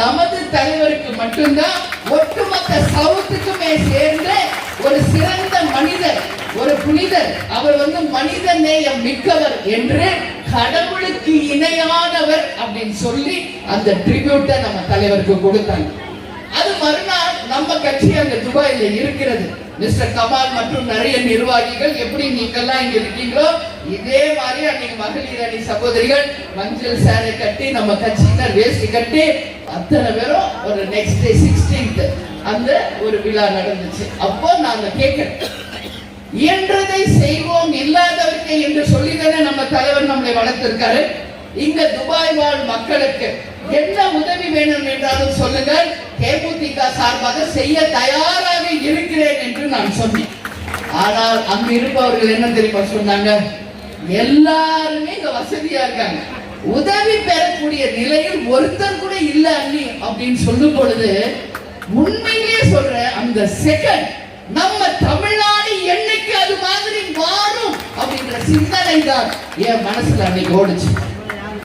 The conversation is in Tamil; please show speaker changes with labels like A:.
A: நமது தலைவருக்கு மட்டும்தான் ஒட்டுமொத்த சவுத்துக்குமே சேர்ந்து ஒரு சிறந்த மனிதர் ஒரு புனிதர். அவர் வந்து மனித நேயம் மிக்கவர் என்று கடவுளுக்கு இணையானவர் அப்படின்னு சொல்லி அந்த ட்ரிபியூட்டை நம்ம தலைவருக்கு கொடுத்தாங்க. அது மறுநாள் நம்ம கட்சி அந்த துபாயில இருக்கிறது. மிஸ்டர் கமால் மற்றும் நிறைய நிர்வாகிகள் எப்படி நீங்கெல்லாம் இங்க இருக்கீங்களோ இதே மாதிரி அன்னைக்கு மகளிர் அணி சகோதரிகள் மஞ்சள் சேரை கட்டி நம்ம கட்சியினர் வேஸ்ட் கட்டி அத்தனை பேரும் ஒரு நெக்ஸ்ட் டே சிக்ஸ்டீன்த் அந்த ஒரு விழா நடந்துச்சு. அப்போ நாங்க கேட்கிறோம் இயன்றதை செய்வோம் இல்லாதவர்க்கு என்று சொல்லிதானே நம்ம தலைவர் நம்மளை வளர்த்திருக்காரு. இங்க துபாய் வாழ் மக்களுக்கு என்ன உதவி வேணும் என்றாலும் சொல்லுங்கள் தேமுதிக சார்பாக செய்ய தயாரா இருக்கிறேன் என்று நான் சொன்னேன். ஆனால் அங்கு இருப்பவர்கள் என்ன தெரியுமா சொன்னாங்க? எல்லாருமே இங்க வசதியா இருக்காங்க. உதவி பெறக்கூடிய நிலையில் ஒருத்தர் கூட இல்ல அண்ணி அப்படின்னு சொல்லும் பொழுது உண்மையிலேயே சொல்றேன் அந்த செகண்ட் நம்ம தமிழ்நாடு என்னைக்கு அது மாதிரி மாறும் அப்படின்ற சிந்தனை தான் என் மனசுல அன்னைக்கு ஓடுச்சு.